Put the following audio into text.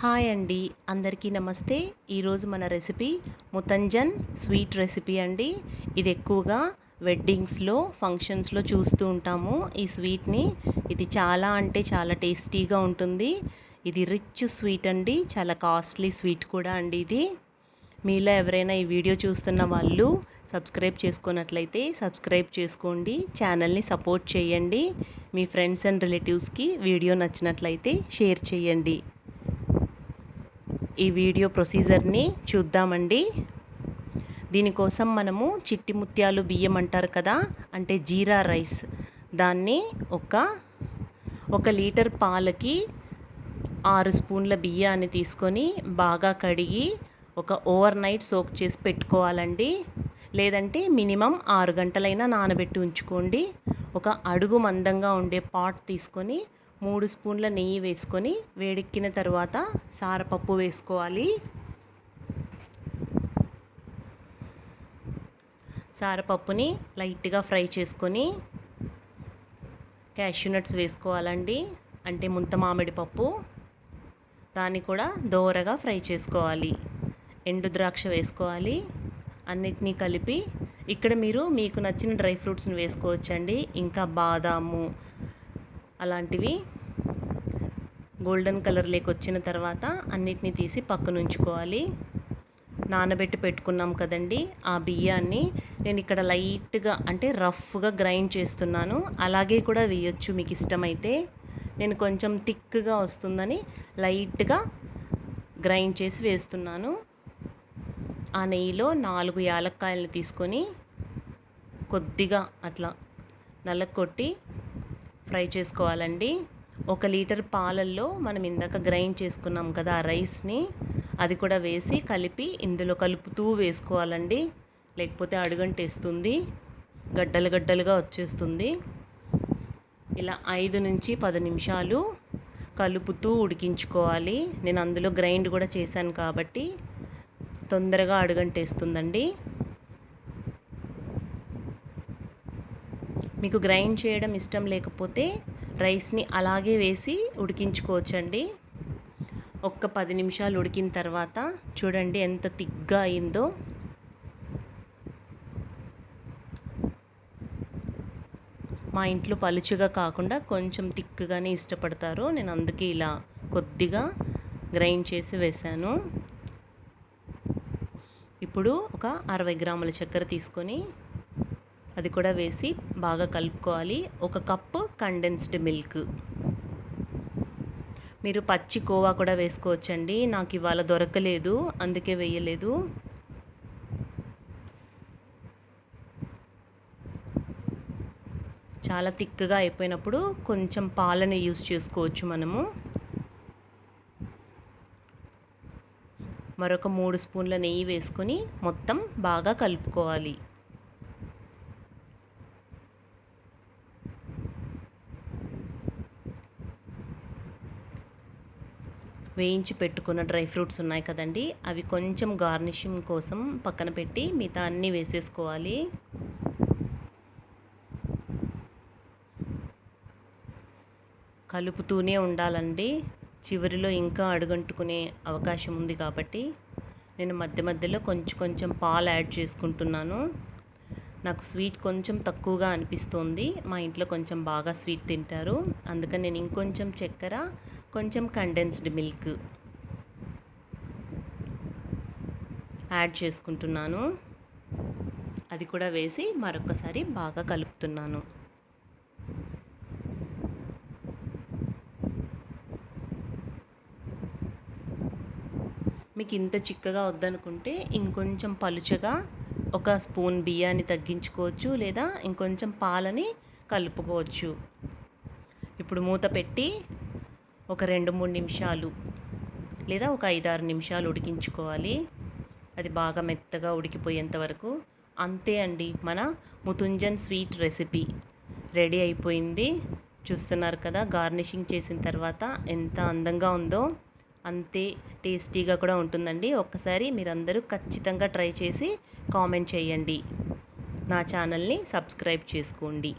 Hi అండి. అందరికీ నమస్తే. ఈరోజు మన రెసిపీ ముతంజన్ స్వీట్ రెసిపీ అండి. ఇది ఎక్కువగా వెడ్డింగ్స్లో ఫంక్షన్స్లో చూస్తూ ఉంటాము ఈ స్వీట్ని. ఇది చాలా అంటే చాలా టేస్టీగా ఉంటుంది. ఇది రిచ్ స్వీట్ అండి. చాలా కాస్ట్లీ స్వీట్ కూడా అండి ఇది. మీలో ఎవరైనా ఈ వీడియో చూస్తున్న వాళ్ళు సబ్స్క్రైబ్ చేసుకున్నట్లయితే సబ్స్క్రైబ్ చేసుకోండి. ఛానల్ని సపోర్ట్ చేయండి. మీ ఫ్రెండ్స్ అండ్ రిలేటివ్స్కి వీడియో నచ్చినట్లయితే షేర్ చేయండి. ఈ వీడియో ప్రొసీజర్ని చూద్దామండి. దీనికోసం మనము చిట్టి ముత్యాలు బియ్యం అంటారు కదా అంటే జీరా రైస్. దాన్ని ఒక ఒక లీటర్ పాలకి ఆరు స్పూన్ల బియ్యాన్ని తీసుకొని బాగా కడిగి ఒక ఓవర్ నైట్ సోక్ చేసి పెట్టుకోవాలండి. లేదంటే మినిమం ఆరు గంటలైనా నానబెట్టి ఉంచుకోండి. ఒక అడుగు మందంగా ఉండే పాట్ తీసుకొని మూడు స్పూన్ల నెయ్యి వేసుకొని వేడెక్కిన తర్వాత సారపప్పు వేసుకోవాలి. సారపప్పుని లైట్గా ఫ్రై చేసుకొని క్యాష్యూ నట్స్ వేసుకోవాలండి. అంటే ముంత మామిడి పప్పు. దాన్ని కూడా దోరగా ఫ్రై చేసుకోవాలి. ఎండు ద్రాక్ష వేసుకోవాలి. అన్నిటినీ కలిపి ఇక్కడ మీరు మీకు నచ్చిన డ్రై ఫ్రూట్స్ని వేసుకోవచ్చండి. ఇంకా బాదాము అలాంటివి గోల్డెన్ కలర్ వచ్చిన తర్వాత అన్నిటిని తీసి పక్కన ఉంచుకోవాలి నానబెట్టి పెట్టుకున్నాం కదండి ఆ బియ్యాన్ని. నేను ఇక్కడ లైట్గా అంటే రఫ్గా గ్రైండ్ చేస్తున్నాను. అలాగే కూడా వేయొచ్చు మీకు ఇష్టమైతే. నేను కొంచెం థిక్గా వస్తుందని లైట్గా గ్రైండ్ చేసి వేస్తున్నాను. ఆ నెయ్యిలో నాలుగు యాలక్కాయలను తీసుకొని కొద్దిగా అట్లా నలకొట్టి ఫ్రై చేసుకోవాలండి. ఒక లీటర్ పాలల్లో మనం ఇందాక గ్రైండ్ చేసుకున్నాం కదా ఆ రైస్ని అది కూడా వేసి కలిపి ఇందులో కలుపుతూ వేసుకోవాలండి. లేకపోతే అడుగంటేస్తుంది. గడ్డలు గడ్డలుగా వచ్చేస్తుంది. ఇలా ఐదు నుంచి పది నిమిషాలు కలుపుతూ ఉడికించుకోవాలి. నేను అందులో గ్రైండ్ కూడా చేశాను కాబట్టి తొందరగా అడుగంటేస్తుందండి. మీకు గ్రైండ్ చేయడం ఇష్టం లేకపోతే రైస్ని అలాగే వేసి ఉడికించుకోవచ్చండి. ఒక్క పది నిమిషాలు ఉడికిన తర్వాత చూడండి ఎంత తిగ్గా అయిందో. మా ఇంట్లో పలుచుగా కాకుండా కొంచెం తిక్కుగానే ఇష్టపడతారు. నేను అందుకే ఇలా కొద్దిగా గ్రైండ్ చేసి వేశాను. ఇప్పుడు ఒక అరవై గ్రాముల చక్కెర తీసుకొని అది కూడా వేసి బాగా కలుపుకోవాలి. ఒక కప్పు కండెన్స్డ్ మిల్క్ మీరు పచ్చి కోవా కూడా వేసుకోవచ్చండి. నాకు ఇవాళ దొరకలేదు అందుకే వేయలేదు. చాలా థిక్గా అయిపోయినప్పుడు కొంచెం పాలని యూస్ చేసుకోవచ్చు మనము. మరొక మూడు స్పూన్ల నెయ్యి వేసుకొని మొత్తం బాగా కలుపుకోవాలి. వేయించి పెట్టుకున్న డ్రై ఫ్రూట్స్ ఉన్నాయి కదండి. అవి కొంచెం గార్నిషింగ్ కోసం పక్కన పెట్టి మిగతా అన్నీ వేసేసుకోవాలి. కలుపుతూనే ఉండాలండి. చివరిలో ఇంకా అడుగంటుకునే అవకాశం ఉంది కాబట్టి నేను మధ్య మధ్యలో కొంచెం కొంచెం పాలు యాడ్ చేసుకుంటున్నాను. నాకు స్వీట్ కొంచెం తక్కువగా అనిపిస్తుంది. మా ఇంట్లో కొంచెం బాగా స్వీట్ తింటారు. అందుకని నేను ఇంకొంచెం చక్కెర కొంచెం కండెన్స్డ్ మిల్క్ యాడ్ చేసుకుంటున్నాను. అది కూడా వేసి మరొకసారి బాగా కలుపుతున్నాను. మీకు ఇంత చిక్కగా వద్దనుకుంటే ఇంకొంచెం పలుచగా ఒక స్పూన్ బియ్యాన్ని తగ్గించుకోవచ్చు లేదా ఇంకొంచెం పాలని కలుపుకోవచ్చు. ఇప్పుడు మూత పెట్టి ఒక రెండు మూడు నిమిషాలు లేదా ఒక ఐదారు నిమిషాలు ఉడికించుకోవాలి. అది బాగా మెత్తగా ఉడికిపోయేంత వరకు. అంతే అండి మన ముతుంజన్ స్వీట్ రెసిపీ. రెడీ అయిపోయింది. చూస్తున్నారు కదా గార్నిషింగ్ చేసిన తర్వాత ఎంత అందంగా ఉందో. అంతే టేస్టీగా కూడా ఉంటుందండి. ఒక్కసారి మీరందరూ ఖచ్చితంగా ట్రై చేసి కామెంట్ చేయండి. నా ఛానల్ని సబ్స్క్రైబ్ చేసుకోండి.